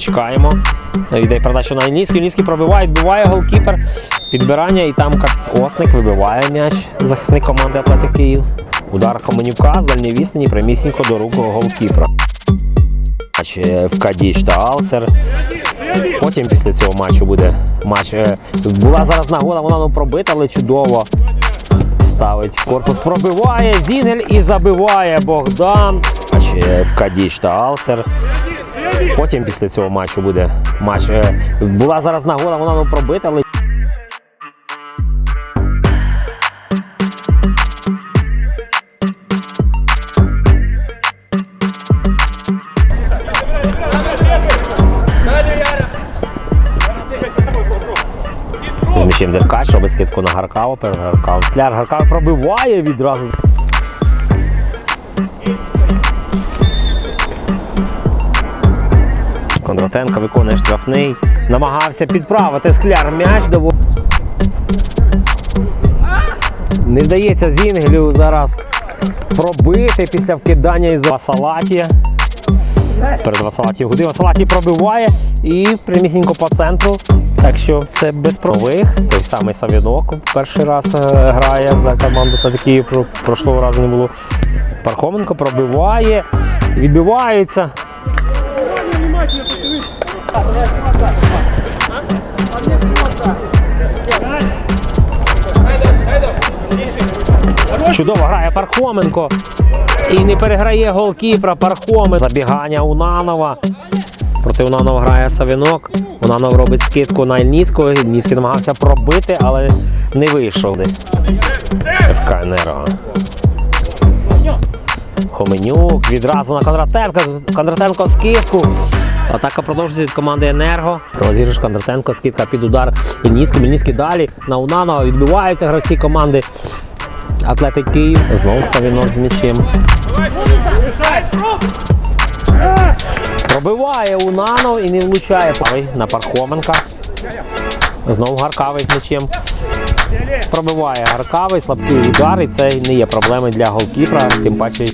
зачекаємо. Йде передача на Ільницький. Ільницький пробиває, відбиває голкіпер. Підбирання і там Осник вибиває м'яч. Захисник команди Атлетик Київ. Удар Хоменюка з дальньої відстані прямісінько до рук голкіпера. Е, в Кадіч та Алсер. Потім після цього матчу буде матч. е, Була зараз нагода, вона пробита, але чудово. Ставить корпус, пробиває Зінгель і забиває Богдан. Е, в Кадіч та Алсер. Потім після цього матчу буде матч. е, Була зараз нагода, вона ну пробита, але. З м'ячем Деркач робить скидку на Гаркава. Перед Гаркавом. Скляр Гаркав пробиває відразу. Кондратенко виконує штрафний. Намагався підправити скляр м'яч до. Не вдається Зінгелю зараз пробити після вкидання із Васалатія. Перед Васалаті Гуди. Васалаті пробиває і прямісінько по центру. Так що це без прових. Той самий Савінок перший раз е, грає за команду та Київ. Прошлого разу не було. Пархоменко пробиває, відбиваються. Чудово грає Пархоменко. І не переграє голкіпера Пархомен. Забігання Унанова. Проти Унанова грає Савінок. Унанов робить скидку на Ільніцького. Ільніцький намагався пробити, але не вийшов десь. ФК Енерго. Хоменюк відразу на Кондратенка. Кондратенко скидку. Атака продовжується від команди Енерго. Розіграш Кондратенко, скидка під удар Ільніцького. Ільніцький далі на Унанова. Відбиваються гравці команди Атлетик Київ. Знову Савінок з м'ячем. Пробиває Унанов і не влучає на Пархоменка. Знову Гаркавий з м'ячем. Пробиває Гаркавий, слабкий удар, і це не є проблеми для голкіпера, тим паче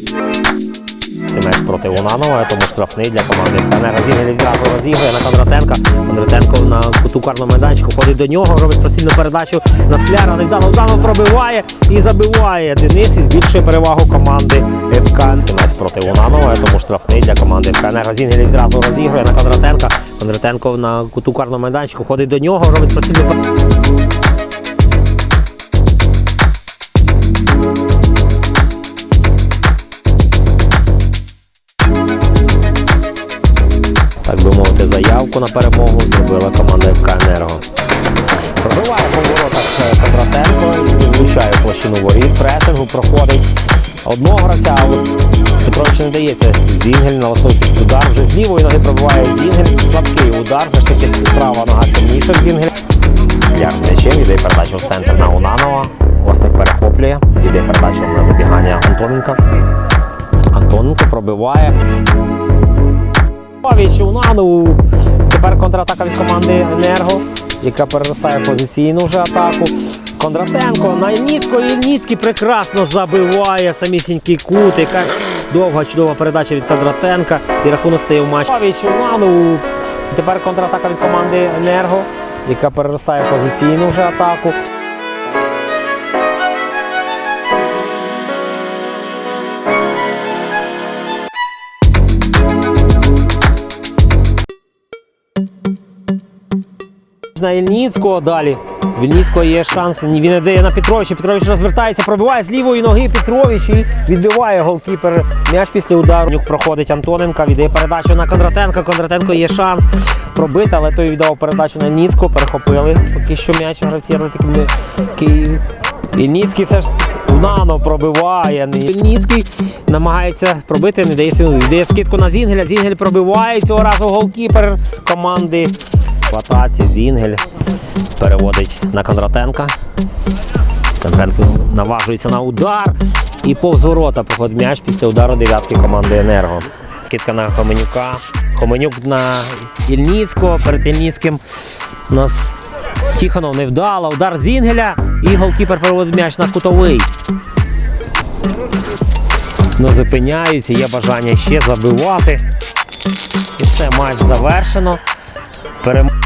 м'яч проти Унанова, тому штрафний для команди КНР. Зігель відразу розігрує на Кондратенка. Кондратенко на куту карного майданчику ходить до нього, робить просильну передачу на скляра. Невдало вдало пробиває і забиває Денис і збільшує перевагу команди ФК. М'яч проти Унанова, тому штрафний для команди КНР. Зігель відразу розігрує на Кондратенка. Кондратенко на куту карного майданчику ходить до нього, робить просильну передачу. Так би мовити, заявку на перемогу зробила команда ФК Енерго. Пробиває по воротах Кондратенко, влучає площину воріт, пресингу проходить одного гравця, а от Петровичу не дається. Зінгель налаштовується під удар. Вже з лівої ноги пробиває Зінгель. Слабкий удар, все ж таки права нога сильніша в Зінгель. Як з м'ячем, йде передача в центр на Унанова. Осник перехоплює, йде передача на забігання Антоненка. Антоненко пробиває. Павіч Унанову. Тепер контратака від команди Енерго, яка переростає позиційну вже атаку. Кондратенко на Ільніцького. Ільніцький прекрасно забиває самісінький кут. Яка ж довга чудова передача від Кондратенка. І рахунок стає в матчі. Павіч Унанову. Тепер контратака від команди Енерго, яка переростає в позиційну вже атаку. На Ільніцького далі. В Ільніцького є шанс. Він дає на Петровича. Петрович розвертається, пробиває з лівої ноги Петрович і відбиває голкіпер. М'яч після удару. Нюк проходить Антоненка, віддає передачу на Кондратенка. Кондратенко є шанс пробити, але той віддав передачу на Ільніцького. Перехопили поки що м'яч гравці Київ. Ільніцький все ж таки Унанов пробиває. Ільніцький намагається пробити, не дає сили. Віддає скидку на Зінгеля. Зінгель пробиває цього разу голкіпер команди. В атаці Зінгель переводить на Кондратенка. Кондратенко наважується на удар. І повз ворота проходить м'яч після удару дев'ятки команди Енерго. Кидка на Хоменюка. Хоменюк на Ільніцького. Перед Ільніцьким у нас Тихонов невдало. Удар Зінгеля. І голкіпер переводить м'яч на кутовий. Ну, зупиняються, є бажання ще забивати. І все, матч завершено. Перем...